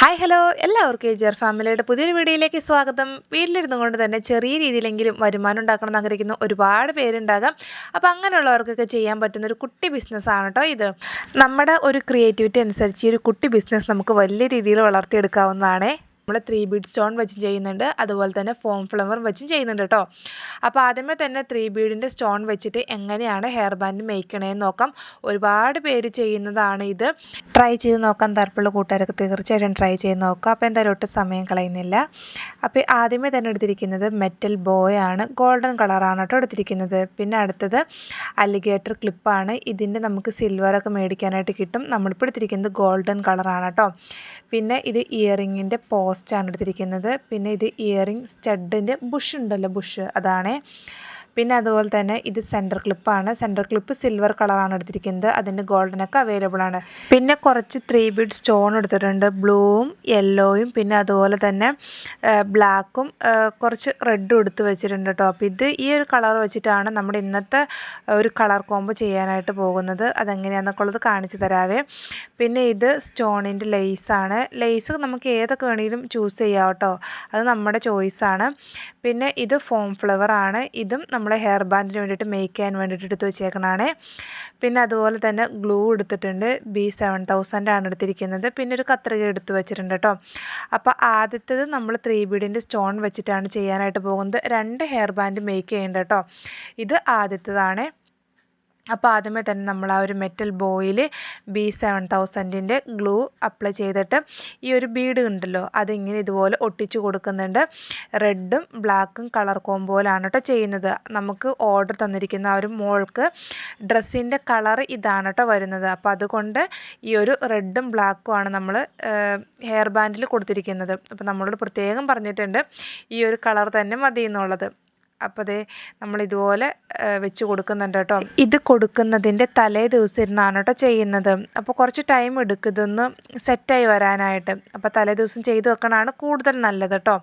Hi hello. എല്ലാവർക്കും എജർ ഫാമിലിയുടെ പുതിയൊരു വീഡിയോയിലേക്ക് സ്വാഗതം. വീട്ടിലിരുന്നു കൊണ്ട് തന്നെ ചെറിയ രീതിയിലെങ്കിലും വരുമാനം ഉണ്ടാക്കണം എന്ന് ആഗ്രഹിക്കുന്ന ഒരുപാട് പേരുണ്ടാകാം. അപ്പോൾ അങ്ങനെയുള്ളവർക്കൊക്കെ ചെയ്യാൻ പറ്റുന്ന ഒരു കുട്ടി ബിസിനസ്സാണ് കേട്ടോ ഇത്. നമ്മുടെ ഒരു ക്രിയേറ്റിവിറ്റി അനുസരിച്ച് ഈ ഒരു കുട്ടി ബിസിനസ് നമുക്ക് വലിയ രീതിയിൽ വളർത്തിയെടുക്കാവുന്നതാണേ. നമ്മൾ ത്രീ ബീഡ് സ്റ്റോൺ വെച്ചും ചെയ്യുന്നുണ്ട്. അതുപോലെ തന്നെ ഫോം ഫ്ലവർ വെച്ചും ചെയ്യുന്നുണ്ട് കേട്ടോ അപ്പോൾ ആദ്യമേ തന്നെ ത്രീ ബീഡിന്റെ സ്റ്റോൺ വെച്ചിട്ട് എങ്ങനെയാണ് ഹെയർ ബാൻഡ് മേയ്ക്കണേന്ന് നോക്കാം. ഒരുപാട് പേര് ചെയ്യുന്നതാണ് ഇത്. ട്രൈ ചെയ്ത് നോക്കാൻ താല്പര്യമുള്ള കൂട്ടുകാരൊക്കെ തീർച്ചയായിട്ടും ട്രൈ ചെയ്ത് നോക്കാം അപ്പോൾ എന്തായാലും ഒട്ടും സമയം കളയുന്നില്ല. അപ്പോൾ ആദ്യമേ തന്നെ എടുത്തിരിക്കുന്നത് മെറ്റൽ ബോയ് ആണ്. ഗോൾഡൻ കളറാണ് കേട്ടോ എടുത്തിരിക്കുന്നത്. പിന്നെ അടുത്തത് അലിഗേറ്റർ ക്ലിപ്പാണ് ഇതിന്റെ നമുക്ക് സിൽവറൊക്കെ മേടിക്കാനായിട്ട് കിട്ടും. നമ്മളിപ്പോൾ എടുത്തിരിക്കുന്നത് ഗോൾഡൻ കളറാണ് കേട്ടോ പിന്നെ ഇത് ഇയറിങ്ങിന്റെ പോസ്റ്റാണ് എടുത്തിരിക്കുന്നത്. പിന്നെ ഇത് ഇയറിങ് സ്റ്റഡിന്റെ ബുഷ് ഉണ്ടല്ലോ ബുഷ്. അതാണ് പിന്നെ അതുപോലെ തന്നെ ഇത് സെന്റർ ക്ലിപ്പാണ് സെന്റർ ക്ലിപ്പ് സിൽവർ കളറാണ് എടുത്തിരിക്കുന്നത്. അതിന്റെ ഗോൾഡനൊക്കെ അവൈലബിൾ ആണ്. പിന്നെ കുറച്ച് ത്രീ ബീഡ് സ്റ്റോൺ എടുത്തിട്ടുണ്ട്. ബ്ലൂവും യെല്ലോയും പിന്നെ അതുപോലെ തന്നെ ബ്ലാക്കും കുറച്ച് റെഡും എടുത്ത് വെച്ചിട്ടുണ്ട് കേട്ടോ അപ്പോൾ ഇത് ഈ ഒരു കളർ വെച്ചിട്ടാണ് നമ്മുടെ ഇന്നത്തെ ഒരു കളർ കോംബോ ചെയ്യാനായിട്ട് പോകുന്നത്. അതെങ്ങനെയാണെന്നൊക്കെ കാണിച്ചു തരാവേ. പിന്നെ ഇത് സ്റ്റോണിന്റെ ലേസാണ് ലേസ് നമുക്ക് ഏതൊക്കെ വേണമെങ്കിലും ചൂസ് ചെയ്യാം കേട്ടോ അത് നമ്മുടെ ചോയ്സാണ് പിന്നെ ഇത് ഫോം ഫ്ലവർ ആണ്. ഇതും നമ്മളെ ഹെയർ ബാൻഡിന് വേണ്ടിയിട്ട് മേക്ക് ചെയ്യാൻ വേണ്ടിയിട്ട് എടുത്ത് വെച്ചേക്കണതാണ് പിന്നെ അതുപോലെ തന്നെ ഗ്ലൂ എടുത്തിട്ടുണ്ട്. ബി സെവൻ തൗസൻഡ് ആണ് എടുത്തിരിക്കുന്നത്. പിന്നെ ഒരു കത്രിക എടുത്ത് വെച്ചിട്ടുണ്ട് കേട്ടോ. അപ്പോൾ ആദ്യത്തേത് നമ്മൾ ത്രീ ബീഡിന്റെ സ്റ്റോൺ വെച്ചിട്ടാണ് ചെയ്യാനായിട്ട് പോകുന്നത്. രണ്ട് ഹെയർ ബാൻഡ് മേക്ക് ചെയ്യേണ്ടത് കേട്ടോ. ഇത് ആദ്യത്തേതാണ്. അപ്പോൾ ആദ്യമേ തന്നെ നമ്മൾ ആ ഒരു മെറ്റൽ ബോയിൽ ബി സെവൻ തൗസൻഡിന്റെ ഗ്ലൂ അപ്ലൈ ചെയ്തിട്ട് ഈ ഒരു ബീഡ് ഉണ്ടല്ലോ അതിങ്ങനെ ഇതുപോലെ ഒട്ടിച്ചു കൊടുക്കുന്നുണ്ട്. റെഡും ബ്ലാക്കും കളർ കോമ്പോയിലാണ് കേട്ടോ ചെയ്യുന്നത്. നമുക്ക് ഓർഡർ തന്നിരിക്കുന്ന ആ ഒരു മോൾക്ക് ഡ്രസ്സിന്റെ കളർ ഇതാണ് കേട്ടോ വരുന്നത്. അപ്പോൾ അതുകൊണ്ട് ഈ ഒരു റെഡും ബ്ലാക്കും ആണ് നമ്മൾ ഹെയർ ബാൻഡിൽ കൊടുത്തിരിക്കുന്നത്. അപ്പോൾ നമ്മളോട് പ്രത്യേകം പറഞ്ഞിട്ടുണ്ട് ഈ ഒരു കളർ തന്നെ മതി എന്നുള്ളത് അപ്പോൾ ദേ നമ്മൾ ഇതുപോലെ വെച്ച് കൊടുക്കുന്നുണ്ട് കേട്ടോ. ഇത് കൊടുക്കുന്നതിന്റെ തലേ ദിവസം ഇരുന്നാണ് കേട്ടോ ചെയ്യുന്നത്. അപ്പോൾ കുറച്ച് ടൈം എടുക്കും ഇതൊന്ന് സെറ്റായി വരാനായിട്ട്. അപ്പോൾ തലേ ദിവസം ചെയ്ത് വെക്കണതാണ് കൂടുതൽ നല്ലത് കേട്ടോ.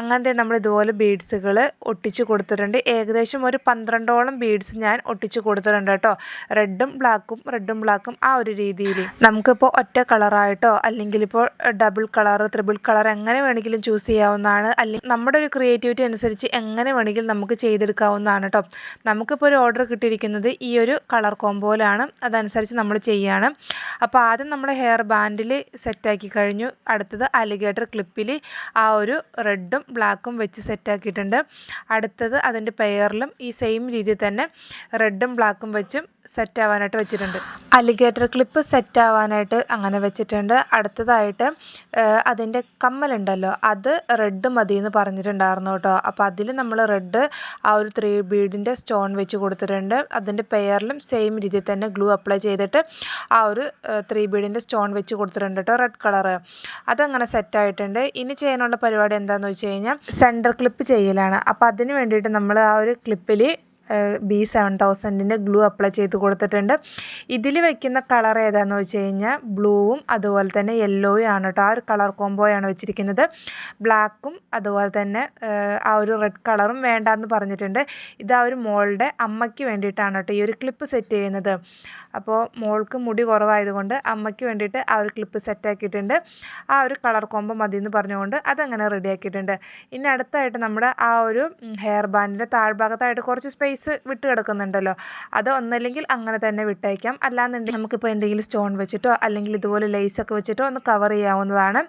അങ്ങനത്തെ നമ്മൾ ഇതുപോലെ ബീഡ്സുകൾ ഒട്ടിച്ച് കൊടുത്തിട്ടുണ്ട്. ഏകദേശം ഒരു പന്ത്രണ്ടോളം ബീഡ്സ് ഞാൻ ഒട്ടിച്ച് കൊടുത്തിട്ടുണ്ട് കേട്ടോ. റെഡും ബ്ലാക്കും റെഡും ബ്ലാക്കും ആ ഒരു രീതിയിൽ നമുക്കിപ്പോൾ ഒറ്റ കളറായിട്ടോ അല്ലെങ്കിൽ ഇപ്പോൾ ഡബിൾ കളർ ത്രിബിൾ കളർ എങ്ങനെ വേണമെങ്കിലും ചൂസ് ചെയ്യാവുന്നതാണ്. അല്ലെങ്കിൽ നമ്മുടെ ഒരു ക്രിയേറ്റിവിറ്റി അനുസരിച്ച് എങ്ങനെ വേണമെങ്കിലും നമുക്ക് ചെയ്തെടുക്കാവുന്നതാണ് കേട്ടോ നമുക്കിപ്പോൾ ഒരു ഓർഡർ കിട്ടിയിരിക്കുന്നത് ഈ ഒരു കളർ കോമ്പോയിലാണ് അതനുസരിച്ച് നമ്മൾ ചെയ്യുകയാണ് അപ്പോൾ ആദ്യം നമ്മൾ ഹെയർ ബാൻഡിൽ സെറ്റാക്കി കഴിഞ്ഞു. അടുത്തത് അലിഗേറ്റർ ക്ലിപ്പിൽ ആ ഒരു റെഡും ബ്ലാക്കും വെച്ച് സെറ്റാക്കിയിട്ടുണ്ട് അടുത്തത് അതിന്റെ പെയറിലും ഈ സെയിം രീതിയിൽ തന്നെ റെഡും ബ്ലാക്കും വെച്ചും സെറ്റ് ആവാനായിട്ട് വെച്ചിട്ടുണ്ട്. അലിഗേറ്റർ ക്ലിപ്പ് സെറ്റ് ആവാനായിട്ട് അങ്ങനെ വെച്ചിട്ടുണ്ട്. അടുത്തതായിട്ട് അതിന്റെ കമ്മലുണ്ടല്ലോ. അത് റെഡ് മതി എന്ന് പറഞ്ഞിട്ടുണ്ടായിരുന്നു കേട്ടോ അപ്പോൾ അതിൽ നമ്മൾ റെഡ് ആ ഒരു ത്രീ ബീഡിന്റെ സ്റ്റോൺ വെച്ച് കൊടുത്തിട്ടുണ്ട്. അതിന്റെ പെയറിലും സെയിം രീതിയിൽ തന്നെ ഗ്ലൂ അപ്ലൈ ചെയ്തിട്ട് ആ ഒരു ത്രീ ബീഡിന്റെ സ്റ്റോൺ വെച്ച് കൊടുത്തിട്ടുണ്ട് കേട്ടോ റെഡ് കളറ് അതങ്ങനെ സെറ്റായിട്ടുണ്ട് ഇനി ചെയ്യാനുള്ള പരിപാടി എന്താണെന്ന് വെച്ച് കഴിഞ്ഞാൽ സെന്റർ ക്ലിപ്പ് ചെയ്യലാണ്. അപ്പോൾ അതിന് വേണ്ടിയിട്ട് നമ്മൾ ആ ഒരു ക്ലിപ്പിൽ ബി സെവൻ തൗസൻഡിന്റെ ഗ്ലൂ അപ്ലൈ ചെയ്ത് കൊടുത്തിട്ടുണ്ട്. ഇതിൽ വെക്കുന്ന കളർ ഏതാണെന്ന് വെച്ച് കഴിഞ്ഞാൽ ബ്ലൂവും അതുപോലെ തന്നെ യെല്ലോയും ആണ് കേട്ടോ. ആ ഒരു കളർ കോംബോയാണ് വെച്ചിരിക്കുന്നത്. ബ്ലാക്കും അതുപോലെ തന്നെ ആ ഒരു റെഡ് കളറും വേണ്ടെന്ന് പറഞ്ഞിട്ടുണ്ട്. ഇത് ആ ഒരു മോളുടെ അമ്മയ്ക്ക് വേണ്ടിയിട്ടാണ് കേട്ടോ ഈ ഒരു ക്ലിപ്പ് സെറ്റ് ചെയ്യുന്നത്. അപ്പോൾ മോൾക്ക് മുടി കുറവായതുകൊണ്ട് അമ്മയ്ക്ക് വേണ്ടിയിട്ട് ആ ഒരു ക്ലിപ്പ് സെറ്റാക്കിയിട്ടുണ്ട്. ആ ഒരു കളർ കോംബോ മതി എന്ന് പറഞ്ഞുകൊണ്ട് അതങ്ങനെ റെഡിയാക്കിയിട്ടുണ്ട്. ഇനി അടുത്തായിട്ട് നമ്മുടെ ആ ഒരു ഹെയർ ബാൻഡിന്റെ താഴ്ഭാഗത്തായിട്ട് കുറച്ച് സ്പേസ് പീസ് വിട്ട് കിടക്കുന്നുണ്ടല്ലോ. അത് ഒന്നല്ലെങ്കിൽ അങ്ങനെ തന്നെ വിട്ടയക്കാം അല്ലാന്നുണ്ടെങ്കിൽ നമുക്കിപ്പോൾ എന്തെങ്കിലും സ്റ്റോൺ വെച്ചിട്ടോ അല്ലെങ്കിൽ ഇതുപോലെ ലേസൊക്കെ വെച്ചിട്ടോ ഒന്ന് കവർ ചെയ്യാവുന്നതാണ്.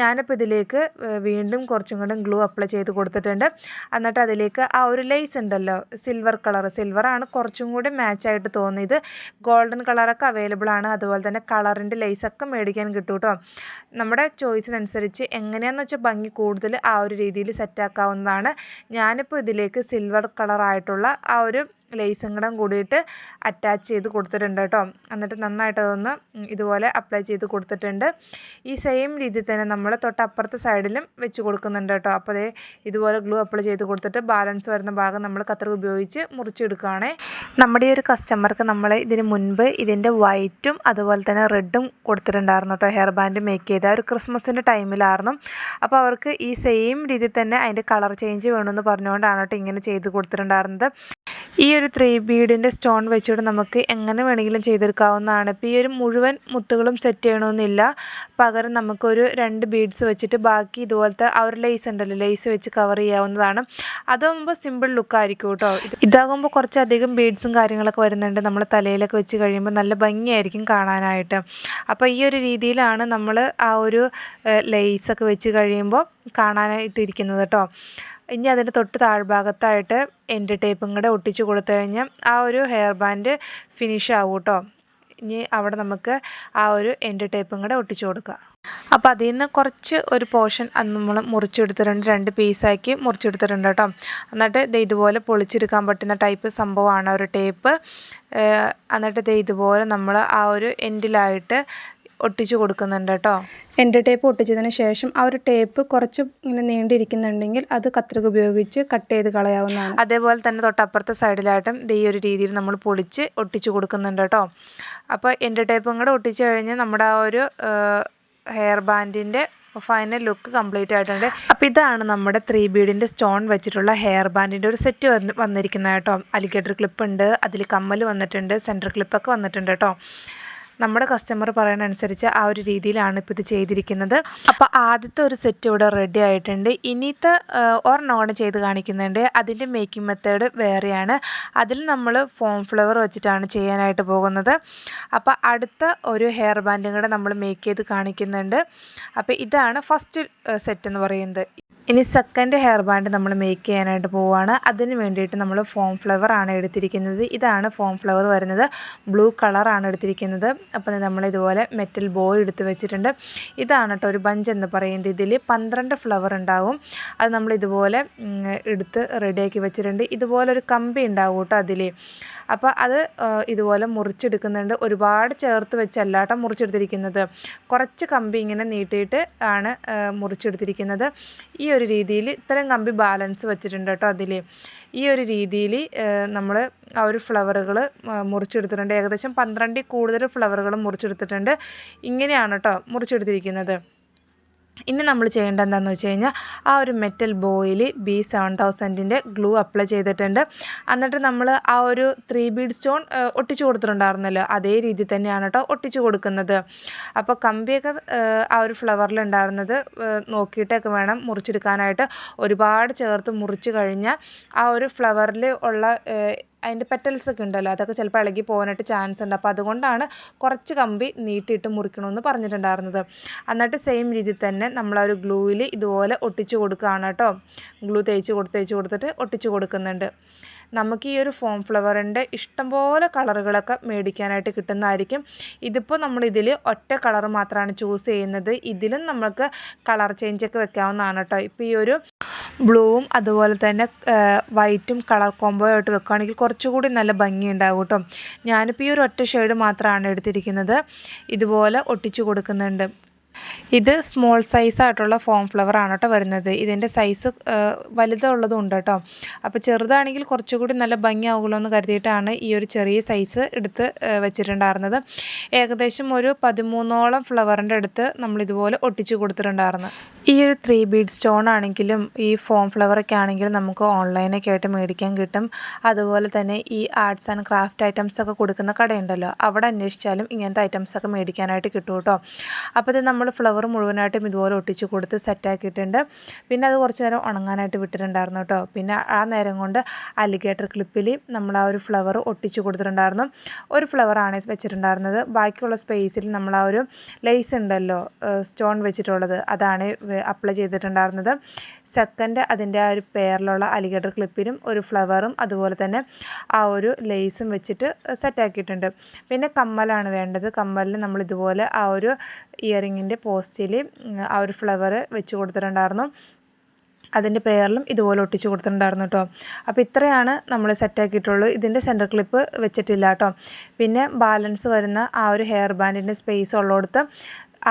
ഞാനിപ്പോൾ ഇതിലേക്ക് വീണ്ടും കുറച്ചും കൂടെ ഗ്ലൂ അപ്ലൈ ചെയ്ത് കൊടുത്തിട്ടുണ്ട്. എന്നിട്ട് അതിലേക്ക് ആ ഒരു ലേസ് ഉണ്ടല്ലോ സിൽവർ കളർ സിൽവറാണ് കുറച്ചും കൂടി മാച്ചായിട്ട് തോന്നിയത് ഗോൾഡൻ കളറൊക്കെ അവൈലബിൾ ആണ്. അതുപോലെ തന്നെ കളറിന്റെ ലേസൊക്കെ മേടിക്കാൻ കിട്ടും നമ്മുടെ ചോയ്സിനനുസരിച്ച് എങ്ങനെയാണെന്ന് വെച്ചാൽ ഭംഗി കൂടുതൽ ആ ഒരു രീതിയിൽ സെറ്റാക്കാവുന്നതാണ് ഞാനിപ്പോൾ ഇതിലേക്ക് സിൽവർ കളറായിട്ടുള്ള ആ ഒരു ലേസും കൂടെ കൂടിയിട്ട് അറ്റാച്ച് ചെയ്ത് കൊടുത്തിട്ടുണ്ട് കേട്ടോ. എന്നിട്ട് നന്നായിട്ട് അതൊന്ന് ഇതുപോലെ അപ്ലൈ ചെയ്ത് കൊടുത്തിട്ടുണ്ട്. ഈ സെയിം രീതിയിൽ തന്നെ നമ്മൾ തൊട്ടപ്പുറത്തെ സൈഡിലും വെച്ച് കൊടുക്കുന്നുണ്ട് കേട്ടോ. അപ്പോൾ അതേ ഇതുപോലെ ഗ്ലൂ അപ്ലൈ ചെയ്ത് കൊടുത്തിട്ട് ബാലൻസ് വരുന്ന ഭാഗം നമ്മൾ കത്തർ ഉപയോഗിച്ച് മുറിച്ചെടുക്കുകയാണേ. നമ്മുടെ ഈ ഒരു കസ്റ്റമർക്ക് നമ്മൾ ഇതിന് മുൻപ് ഇതിന്റെ വൈറ്റും അതുപോലെ തന്നെ റെഡും കൊടുത്തിട്ടുണ്ടായിരുന്നു കേട്ടോ. ഹെയർ ബാൻഡ് മേക്ക് ചെയ്ത ഒരു ക്രിസ്മസിന്റെ ടൈമിലായിരുന്നു അപ്പോൾ അവർക്ക് ഈ സെയിം രീതിയിൽ തന്നെ അതിന്റെ കളർ ചേഞ്ച് വേണമെന്ന് പറഞ്ഞുകൊണ്ടാണ് കേട്ടോ ഇങ്ങനെ ചെയ്ത് കൊടുത്തിട്ടുണ്ടായിരുന്നത്. ഈ ഒരു ത്രീ ബീഡിന്റെ സ്റ്റോൺ വെച്ചുകൊണ്ട് നമുക്ക് എങ്ങനെ വേണമെങ്കിലും ചെയ്തെടുക്കാവുന്നതാണ്. ഇപ്പോൾ ഈ ഒരു മുഴുവൻ മുത്തുകളും സെറ്റ് ചെയ്യണമെന്നില്ല പകരം നമുക്കൊരു രണ്ട് ബീഡ്സ് വെച്ചിട്ട് ബാക്കി ഇതുപോലത്തെ ആ ലേസ് ഉണ്ടല്ലോ ലേസ് വെച്ച് കവർ ചെയ്യാവുന്നതാണ്. അതാകുമ്പോൾ സിമ്പിൾ ലുക്കായിരിക്കും കേട്ടോ ഇത് ഇതാകുമ്പോൾ കുറച്ചധികം ബീഡ്സും കാര്യങ്ങളൊക്കെ വരുന്നുണ്ട് നമ്മൾ തലയിലൊക്കെ വെച്ച് കഴിയുമ്പോൾ നല്ല ഭംഗിയായിരിക്കും കാണാനായിട്ട്. അപ്പോൾ ഈ ഒരു രീതിയിലാണ് നമ്മൾ ആ ഒരു ലേസൊക്കെ വെച്ച് കഴിയുമ്പോൾ കാണാനായിട്ടിരിക്കുന്നത് കേട്ടോ ഇനി അതിന്റെ തൊട്ട് താഴ്ഭാഗത്തായിട്ട് എന്റെ ടേപ്പും കൂടെ ഒട്ടിച്ച് കൊടുത്തു കഴിഞ്ഞാൽ ആ ഒരു ഹെയർ ബാൻഡ് ഫിനിഷ് ആവും കേട്ടോ. ഇനി അവിടെ നമുക്ക് ആ ഒരു എന്റെ ടേപ്പും കൂടെ ഒട്ടിച്ച് കൊടുക്കുക അപ്പോൾ അതിൽ നിന്ന് കുറച്ച് ഒരു പോർഷൻ നമ്മൾ മുറിച്ചെടുത്തിട്ടുണ്ട്. രണ്ട് പീസാക്കി മുറിച്ചെടുത്തിട്ടുണ്ട് കേട്ടോ. എന്നിട്ട് ഇത് ഇതുപോലെ പൊളിച്ചെടുക്കാൻ പറ്റുന്ന ടൈപ്പ് സംഭവമാണ് ഒരു ടേപ്പ്. എന്നിട്ട് ഇത് ഇതുപോലെ നമ്മൾ ആ ഒരു എൻഡിലായിട്ട് ഒട്ടിച്ചു കൊടുക്കുന്നുണ്ട് കേട്ടോ. എന്റെ ടേപ്പ് ഒട്ടിച്ചതിന് ശേഷം ആ ഒരു ടേപ്പ് കുറച്ച് ഇങ്ങനെ നീണ്ടിരിക്കുന്നുണ്ടെങ്കിൽ അത് കത്രിക ഉപയോഗിച്ച് കട്ട് ചെയ്ത് കളയാവുന്നതാണ്. അതേപോലെ തന്നെ തൊട്ടപ്പുറത്തെ സൈഡിലായിട്ടും ഇതേ ഈ ഒരു രീതിയിൽ നമ്മൾ പൊളിച്ച് ഒട്ടിച്ചു കൊടുക്കുന്നുണ്ട് കേട്ടോ. അപ്പോൾ എന്റെ ടേപ്പും കൂടെ ഒട്ടിച്ചു കഴിഞ്ഞാൽ നമ്മുടെ ആ ഒരു ഹെയർ ബാൻഡിന്റെ ഫൈനൽ ലുക്ക് കംപ്ലീറ്റ് ആയിട്ടുണ്ട്. അപ്പം ഇതാണ് നമ്മുടെ ത്രീ ബീഡിന്റെ സ്റ്റോൺ വെച്ചിട്ടുള്ള ഹെയർ ബാൻഡിന്റെ ഒരു സെറ്റ് വന്ന് വന്നിരിക്കുന്നത് കേട്ടോ. അലിഗേറ്റർ ക്ലിപ്പ് ഉണ്ട് അതിൽ കമ്മൽ വന്നിട്ടുണ്ട് സെന്റർ ക്ലിപ്പൊക്കെ വന്നിട്ടുണ്ട് കേട്ടോ. നമ്മുടെ കസ്റ്റമർ പറയുന്ന അനുസരിച്ച് ആ ഒരു രീതിയിലാണ് ഇപ്പോൾ ഇത് ചെയ്തിരിക്കുന്നത്. അപ്പോൾ ആദ്യത്തെ ഒരു സെറ്റ് ഇവിടെ റെഡി ആയിട്ടുണ്ട്. ഇനിയത്തെ ഒരെണ്ണം ചെയ്ത് കാണിക്കുന്നുണ്ട്. അതിന്റെ മേക്കിംഗ് മെത്തേഡ് വേറെയാണ്. അതിൽ നമ്മൾ ഫോം ഫ്ലവർ വെച്ചിട്ടാണ് ചെയ്യാനായിട്ട് പോകുന്നത്. അപ്പോൾ അടുത്ത ഒരു ഹെയർ ബാൻഡും കൂടെ നമ്മൾ മേക്ക് ചെയ്ത് കാണിക്കുന്നുണ്ട്. അപ്പോൾ ഇതാണ് ഫസ്റ്റ് സെറ്റ് എന്ന് പറയുന്നത്. ഇനി സെക്കൻഡ് ഹെയർ ബാൻഡ് നമ്മൾ മേക്ക് ചെയ്യാനായിട്ട് പോവുകയാണ് അതിന് വേണ്ടിയിട്ട് നമ്മൾ ഫോം ഫ്ലവർ ആണ് എടുത്തിരിക്കുന്നത്. ഇതാണ് ഫോം ഫ്ലവർ വരുന്നത്. ബ്ലൂ കളറാണ് എടുത്തിരിക്കുന്നത്. അപ്പോൾ നമ്മൾ ഇതുപോലെ മെറ്റൽ ബോയ് എടുത്ത് വെച്ചിട്ടുണ്ട്. ഇതാണ് കേട്ടോ ഒരു ബഞ്ച് എന്ന് പറയുന്നത്. ഇതിൽ പന്ത്രണ്ട് ഫ്ലവർ ഉണ്ടാവും. അത് നമ്മൾ ഇതുപോലെ എടുത്ത് റെഡിയാക്കി വെച്ചിട്ടുണ്ട്. ഇതുപോലെ ഒരു കമ്പി ഉണ്ടാവും കേട്ടോ അതിൽ അപ്പോൾ അത് ഇതുപോലെ മുറിച്ചെടുക്കുന്നുണ്ട്. ഒരുപാട് ചേർത്ത് വെച്ചല്ല കേട്ടോ മുറിച്ചെടുത്തിരിക്കുന്നത്. കുറച്ച് കമ്പി ഇങ്ങനെ നീട്ടിയിട്ട് ആണ് മുറിച്ചെടുത്തിരിക്കുന്നത്. ഈ ഒരു രീതിയിൽ ഇത്രയും കമ്പി ബാലൻസ് വെച്ചിട്ടുണ്ട് കേട്ടോ അതിൽ ഈ ഒരു രീതിയിൽ നമ്മൾ ആ ഒരു ഫ്ലവറുകൾ മുറിച്ചെടുത്തിട്ടുണ്ട്. ഏകദേശം പന്ത്രണ്ടിൽ കൂടുതൽ ഫ്ലവറുകൾ മുറിച്ചെടുത്തിട്ടുണ്ട്. ഇങ്ങനെയാണ് കേട്ടോ മുറിച്ചെടുത്തിരിക്കുന്നത്. ഇനി നമ്മൾ ചെയ്യേണ്ട എന്താണെന്ന് വെച്ച് കഴിഞ്ഞാൽ ആ ഒരു മെറ്റൽ ബോയിൽ ബി സെവൻ തൗസൻഡിന്റെ ഗ്ലൂ അപ്ലൈ ചെയ്തിട്ടുണ്ട്. എന്നിട്ട് നമ്മൾ ആ ഒരു ത്രീ ബീഡ് സ്റ്റോൺ ഒട്ടിച്ചു കൊടുത്തിട്ടുണ്ടായിരുന്നല്ലോ. അതേ രീതി തന്നെയാണ് കേട്ടോ ഒട്ടിച്ചു കൊടുക്കുന്നത്. അപ്പോൾ കമ്പിയൊക്കെ ആ ഒരു ഫ്ലവറിൽ ഉണ്ടായിരുന്നത് നോക്കിയിട്ടൊക്കെ വേണം മുറിച്ചെടുക്കാനായിട്ട്. ഒരുപാട് ചേർത്ത് മുറിച്ച് കഴിഞ്ഞാൽ ആ ഒരു ഫ്ലവറിൽ ഉള്ള അതിന്റെ പെറ്റൽസ് ഒക്കെ ഉണ്ടല്ലോ അതൊക്കെ ചിലപ്പോൾ ഇളകി പോകാനായിട്ട് ചാൻസ് ഉണ്ട്. അപ്പോൾ അതുകൊണ്ടാണ് കുറച്ച് കമ്പി നീട്ടിയിട്ട് മുറിക്കണമെന്ന് പറഞ്ഞിട്ടുണ്ടായിരുന്നത്. എന്നിട്ട് സെയിം രീതിയിൽ തന്നെ നമ്മൾ ആ ഒരു ഗ്ലൂവിൽ ഇതുപോലെ ഒട്ടിച്ച് കൊടുക്കുകയാണ് കേട്ടോ. ഗ്ലൂ തേച്ച് കൊടുത്ത് തേച്ച് കൊടുത്തിട്ട് ഒട്ടിച്ച് കൊടുക്കുന്നുണ്ട്. നമുക്ക് ഈ ഒരു ഫോം ഫ്ലവറിന്റെ ഇഷ്ടംപോലെ കളറുകളൊക്കെ മേടിക്കാനായിട്ട് കിട്ടുന്നതായിരിക്കും. ഇതിപ്പോൾ നമ്മളിതിൽ ഒറ്റ കളർ മാത്രമാണ് ചൂസ് ചെയ്യുന്നത്. ഇതിലും നമുക്ക് കളർ ചേഞ്ചൊക്കെ വെക്കാവുന്നതാണ് കേട്ടോ ഇപ്പോൾ ഈ ഒരു ബ്ലൂവും അതുപോലെ തന്നെ വൈറ്റും കളർ കോംബോ ആയിട്ട് വെക്കുകയാണെങ്കിൽ കുറച്ചുകൂടി നല്ല ഭംഗി ഉണ്ടാകും കേട്ടോ ഞാനിപ്പോൾ ഈ ഒരു ഒറ്റ ഷെയ്ഡ് മാത്രമാണ് എടുത്തിരിക്കുന്നത്. ഇതുപോലെ ഒട്ടിച്ചു കൊടുക്കുന്നുണ്ട്. ഇത് സ്മോൾ സൈസ് ആയിട്ടുള്ള ഫോം ഫ്ലവർ ആണ് കേട്ടോ വരുന്നത്. ഇതിന്റെ സൈസ് വലുതുള്ളതും ഉണ്ട് കേട്ടോ അപ്പോൾ ചെറുതാണെങ്കിൽ കുറച്ചുകൂടി നല്ല ഭംഗിയാവുമല്ലോ എന്ന് കരുതിയിട്ടാണ് ഈ ഒരു ചെറിയ സൈസ് എടുത്ത് വെച്ചിട്ടുണ്ടായിരുന്നത്. ഏകദേശം ഒരു പതിമൂന്നോളം ഫ്ലവറിന്റെ അടുത്ത് നമ്മൾ ഇതുപോലെ ഒട്ടിച്ചു കൊടുത്തിട്ടുണ്ടായിരുന്നു. ഈ ഒരു ത്രീ ബീഡ് സ്റ്റോൺ ആണെങ്കിലും ഈ ഫോം ഫ്ലവറൊക്കെ ആണെങ്കിലും നമുക്ക് ഓൺലൈനൊക്കെ ആയിട്ട് മേടിക്കാൻ കിട്ടും. അതുപോലെ തന്നെ ഈ ആർട്സ് ആൻഡ് ക്രാഫ്റ്റ് ഐറ്റംസ് ഒക്കെ കൊടുക്കുന്ന കടയുണ്ടല്ലോ. അവിടെ അന്വേഷിച്ചാലും ഇങ്ങനത്തെ ഐറ്റംസ് ഒക്കെ മേടിക്കാനായിട്ട് കിട്ടും കേട്ടോ അപ്പോൾ ഇത് നമ്മൾ ഫ്ലവർ മുഴുവനായിട്ടും ഇതുപോലെ ഒട്ടിച്ച് കൊടുത്ത് സെറ്റാക്കിയിട്ടുണ്ട് പിന്നെ അത് കുറച്ച് നേരം ഉണങ്ങാനായിട്ട് വിട്ടിട്ടുണ്ടായിരുന്നു കേട്ടോ. പിന്നെ ആ നേരം കൊണ്ട് അലിഗേറ്റർ ക്ലിപ്പിൽ നമ്മൾ ആ ഒരു ഫ്ലവർ ഒട്ടിച്ച് കൊടുത്തിട്ടുണ്ടായിരുന്നു. ഒരു ഫ്ലവറാണ് വെച്ചിട്ടുണ്ടായിരുന്നത്. ബാക്കിയുള്ള സ്പേസിൽ നമ്മൾ ആ ഒരു ലേസ് ഉണ്ടല്ലോ സ്റ്റോൺ വെച്ചിട്ടുള്ളത് അതാണ് അപ്ലൈ ചെയ്തിട്ടുണ്ടായിരുന്നത്. സെക്കൻഡ് അതിന്റെ ആ ഒരു പേരിലുള്ള അലിഗേറ്റർ ക്ലിപ്പിലും ഒരു ഫ്ലവറും അതുപോലെ തന്നെ ആ ഒരു ലേസും വെച്ചിട്ട് സെറ്റാക്കിയിട്ടുണ്ട് പിന്നെ കമ്മലാണ് വേണ്ടത്. കമ്മലിന് നമ്മൾ ഇതുപോലെ ആ ഒരു ഇയറിങ്ങിന്റെ പോസ്റ്റിൽ ആ ഒരു ഫ്ലവർ വെച്ച് കൊടുത്തിട്ടുണ്ടായിരുന്നു. അതിന്റെ പേരിലും ഇതുപോലെ ഒട്ടിച്ച് കൊടുത്തിട്ടുണ്ടായിരുന്നു കേട്ടോ അപ്പോൾ ഇത്രയാണ് നമ്മൾ സെറ്റാക്കിയിട്ടുള്ളൂ ഇതിന്റെ സെന്റർ ക്ലിപ്പ് വെച്ചിട്ടില്ല കേട്ടോ പിന്നെ ബാലൻസ് വരുന്ന ആ ഒരു ഹെയർ ബാൻഡിന്റെ സ്പേസ് ഉള്ളിടത്ത്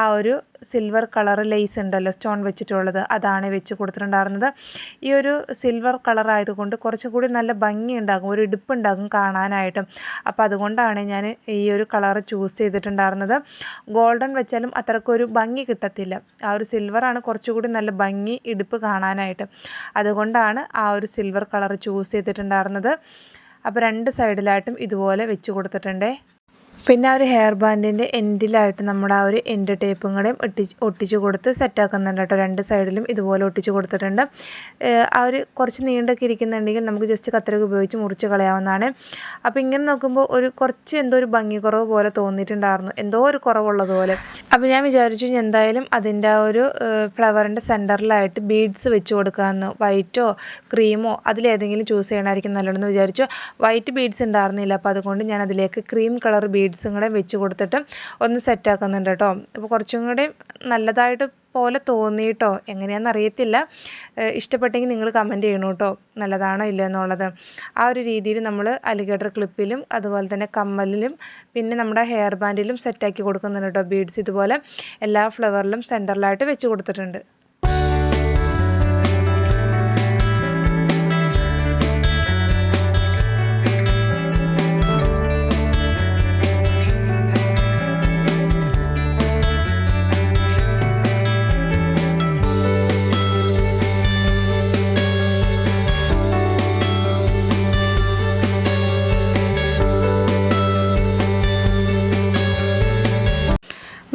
ആ ഒരു സിൽവർ കളർ ലേസ് ഉണ്ടല്ലോ സ്റ്റോൺ വെച്ചിട്ടുള്ളത്. അതാണ് വെച്ച് കൊടുത്തിട്ടുണ്ടായിരുന്നത്. ഈ ഒരു സിൽവർ കളർ ആയതുകൊണ്ട് കുറച്ചും കൂടി നല്ല ഭംഗി ഉണ്ടാകും ഒരു ഇടുപ്പ് ഉണ്ടാകും കാണാനായിട്ടും. അപ്പോൾ അതുകൊണ്ടാണ് ഞാൻ ഈ ഒരു കളർ ചൂസ് ചെയ്തിട്ടുണ്ടായിരുന്നത്. ഗോൾഡൻ വെച്ചാലും അത്രക്കൊരു ഭംഗി കിട്ടത്തില്ല. ആ ഒരു സിൽവറാണ് കുറച്ചുകൂടി നല്ല ഭംഗി ഇടുപ്പ് കാണാനായിട്ട്. അതുകൊണ്ടാണ് ആ ഒരു സിൽവർ കളർ ചൂസ് ചെയ്തിട്ടുണ്ടായിരുന്നത്. അപ്പോൾ രണ്ട് സൈഡിലായിട്ടും ഇതുപോലെ വെച്ച് കൊടുത്തിട്ടുണ്ടേ. പിന്നെ ആ ഒരു ഹെയർ ബാൻഡിന്റെ എൻഡിലായിട്ട് നമ്മുടെ ആ ഒരു എൻഡ് ടേപ്പും കൂടെ ഒട്ടിച്ച് ഒട്ടിച്ച് കൊടുത്ത് സെറ്റാക്കുന്നുണ്ട് കേട്ടോ. രണ്ട് സൈഡിലും ഇതുപോലെ ഒട്ടിച്ച് കൊടുത്തിട്ടുണ്ട്. ആ ഒരു കുറച്ച് നീണ്ടൊക്കെ ഇരിക്കുന്നുണ്ടെങ്കിൽ നമുക്ക് ജസ്റ്റ് കത്തിരക്ക് ഉപയോഗിച്ച് മുറിച്ച് കളയാവുന്നതാണ്. അപ്പോൾ ഇങ്ങനെ നോക്കുമ്പോൾ ഒരു കുറച്ച് എന്തോ ഒരു ഭംഗി കുറവ് പോലെ തോന്നിയിട്ടുണ്ടായിരുന്നു. എന്തോ ഒരു കുറവുള്ളതുപോലെ അപ്പോൾ ഞാൻ വിചാരിച്ചു ഞാൻ എന്തായാലും അതിന്റെ ആ ഒരു ഫ്ലവറിന്റെ സെന്ററിലായിട്ട് ബീഡ്സ് വെച്ച് കൊടുക്കാമെന്ന് വൈറ്റോ ക്രീമോ അതിലേതെങ്കിലും ചൂസ് ചെയ്യണമായിരിക്കും നല്ലതെന്ന് വിചാരിച്ചു. വൈറ്റ് ബീഡ്സ് ഉണ്ടായിരുന്നില്ല. അപ്പോൾ അതുകൊണ്ട് ഞാൻ അതിലേക്ക് ക്രീം കളർ ബീഡ്സും കൂടെ വെച്ച് കൊടുത്തിട്ട് ഒന്ന് സെറ്റാക്കുന്നുണ്ട് കേട്ടോ. അപ്പോൾ കുറച്ചും കൂടി നല്ലതായിട്ട് പോലെ തോന്നിയിട്ടോ? എങ്ങനെയാണെന്ന് അറിയത്തില്ല. ഇഷ്ടപ്പെട്ടെങ്കിൽ നിങ്ങൾ കമന്റ് ചെയ്യണം കേട്ടോ. നല്ലതാണോ ഇല്ല എന്നുള്ളത്. ആ ഒരു രീതിയിൽ നമ്മൾ അലിഗേറ്റർ ക്ലിപ്പിലും അതുപോലെ തന്നെ കമ്മലിലും പിന്നെ നമ്മുടെ ഹെയർ ബാൻഡിലും സെറ്റാക്കി കൊടുക്കുന്നുണ്ട് കേട്ടോ. ബീഡ്സ് ഇതുപോലെ എല്ലാ ഫ്ലവറിലും സെന്ററിലായിട്ട് വെച്ച് കൊടുത്തിട്ടുണ്ട്.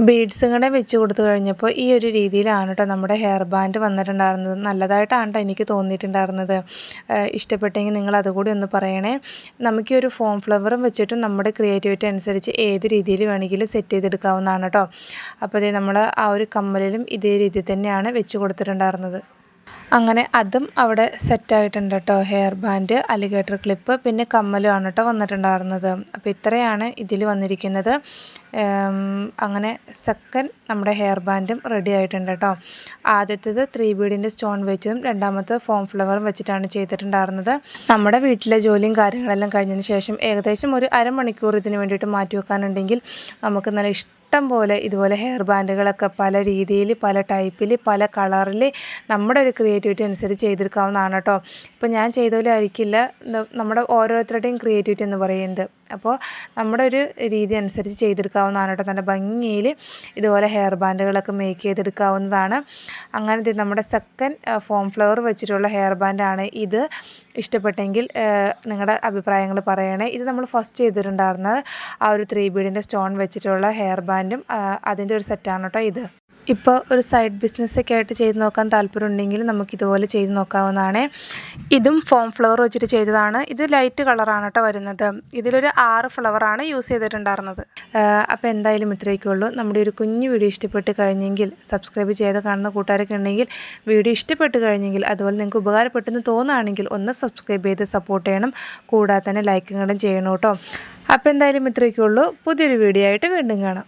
ബീഡ്സും വെച്ച് കൊടുത്തു കഴിഞ്ഞപ്പോൾ ഈ ഒരു രീതിയിലാണ് കേട്ടോ നമ്മുടെ ഹെയർ ബാൻഡ് വന്നിട്ടുണ്ടായിരുന്നത്. നല്ലതായിട്ടാണ് കേട്ടോ എനിക്ക് തോന്നിയിട്ടുണ്ടായിരുന്നത്. ഇഷ്ടപ്പെട്ടെങ്കിൽ നിങ്ങൾ അതുകൂടി ഒന്ന് പറയണേ. നമുക്ക് ഈ ഒരു ഫോം ഫ്ലവറും വെച്ചിട്ടും നമ്മുടെ ക്രിയേറ്റിവിറ്റി അനുസരിച്ച് ഏത് രീതിയിൽ വേണമെങ്കിലും സെറ്റ് ചെയ്തെടുക്കാവുന്നതാണ് കേട്ടോ. അപ്പോൾ ഇതേ നമ്മൾ ആ ഒരു കമ്മലിലും ഇതേ രീതിയിൽ തന്നെയാണ് വെച്ച് കൊടുത്തിട്ടുണ്ടായിരുന്നത്. അങ്ങനെ അതും അവിടെ സെറ്റായിട്ടുണ്ട് കേട്ടോ ഹെയർ ബാൻഡ് അലിഗേറ്റർ ക്ലിപ്പ് പിന്നെ കമ്മലുമാണ് കേട്ടോ വന്നിട്ടുണ്ടായിരുന്നത്. അപ്പോൾ ഇത്രയാണ് ഇതിൽ വന്നിരിക്കുന്നത്. അങ്ങനെ സെക്കൻഡ് നമ്മുടെ ഹെയർ ബാൻഡും റെഡി ആയിട്ടുണ്ട് കേട്ടോ ആദ്യത്തേത് ത്രീ ബീഡിന്റെ സ്റ്റോൺ വെച്ചതും രണ്ടാമത്തെ ഫോം ഫ്ലവറും വെച്ചിട്ടാണ് ചെയ്തിട്ടുണ്ടായിരുന്നത്. നമ്മുടെ വീട്ടിലെ ജോലിയും കാര്യങ്ങളെല്ലാം കഴിഞ്ഞതിന് ശേഷം ഏകദേശം ഒരു അരമണിക്കൂർ ഇതിന് വേണ്ടിയിട്ട് മാറ്റി വെക്കാനുണ്ടെങ്കിൽ നമുക്ക് നല്ല ഇഷ്ടം ഇഷ്ടം പോലെ ഇതുപോലെ ഹെയർ ബാൻഡുകളൊക്കെ പല രീതിയിൽ പല ടൈപ്പിൽ പല കളറിൽ നമ്മുടെ ഒരു ക്രിയേറ്റിവിറ്റി അനുസരിച്ച് ചെയ്തെടുക്കാവുന്നതാണ് കേട്ടോ ഇപ്പോൾ ഞാൻ ചെയ്തതിലായിരിക്കില്ല നമ്മുടെ ഓരോരുത്തരുടെയും ക്രിയേറ്റിവിറ്റി എന്ന് പറയുന്നത്. അപ്പോൾ നമ്മുടെ ഒരു രീതി അനുസരിച്ച് ചെയ്തെടുക്കാവുന്നതാണ് കേട്ടോ നല്ല ഭംഗിയിൽ ഇതുപോലെ ഹെയർ ബാൻഡുകളൊക്കെ മേക്ക് ചെയ്തെടുക്കാവുന്നതാണ്. അങ്ങനെ നമ്മുടെ സെക്കൻഡ് ഫോം ഫ്ലവർ വെച്ചിട്ടുള്ള ഹെയർ ബാൻഡാണ് ഇത്. ഇഷ്ടപ്പെട്ടെങ്കിൽ നിങ്ങളുടെ അഭിപ്രായങ്ങൾ പറയണേ. ഇത് നമ്മൾ ഫസ്റ്റ് ചെയ്തിട്ടുണ്ടായിരുന്നത് ആ ഒരു ത്രീ ബീഡിന്റെ സ്റ്റോൺ വെച്ചിട്ടുള്ള ഹെയർ ബാൻഡും അതിന്റെ ഒരു സെറ്റാണ് കേട്ടോ ഇത്. ഇപ്പോൾ ഒരു സൈഡ് ബിസിനസ് ഒക്കെ ആയിട്ട് ചെയ്ത് നോക്കാൻ താല്പര്യം ഉണ്ടെങ്കിൽ നമുക്ക് ഇതുപോലെ ചെയ്ത് നോക്കാവുന്നതാണ്. ഇതും ഫോം ഫ്ലവർ വെച്ചിട്ട് ചെയ്തതാണ്. ഇത് ലൈറ്റ് കളറാണ് കേട്ടോ വരുന്നത്. ഇതിലൊരു ആറ് ഫ്ലവറാണ് യൂസ് ചെയ്തിട്ടുണ്ടായിരുന്നത്. അപ്പോൾ എന്തായാലും ഇത്രയൊക്കെ ഉള്ളൂ. നമ്മുടെ ഒരു കുഞ്ഞു വീഡിയോ ഇഷ്ടപ്പെട്ട് കഴിഞ്ഞെങ്കിൽ സബ്സ്ക്രൈബ് ചെയ്ത് കാണുന്ന കൂട്ടുകാരൊക്കെ ഉണ്ടെങ്കിൽ വീഡിയോ ഇഷ്ടപ്പെട്ട് കഴിഞ്ഞെങ്കിൽ അതുപോലെ നിങ്ങൾക്ക് ഉപകാരപ്പെട്ടെന്ന് തോന്നുകയാണെങ്കിൽ ഒന്ന് സബ്സ്ക്രൈബ് ചെയ്ത് സപ്പോർട്ട് ചെയ്യണം. കൂടാതെ തന്നെ ലൈക്കുകളും ചെയ്യണം കേട്ടോ. അപ്പോൾ എന്തായാലും ഇത്രയൊക്കെ പുതിയൊരു വീഡിയോ ആയിട്ട് വീണ്ടും കാണാം.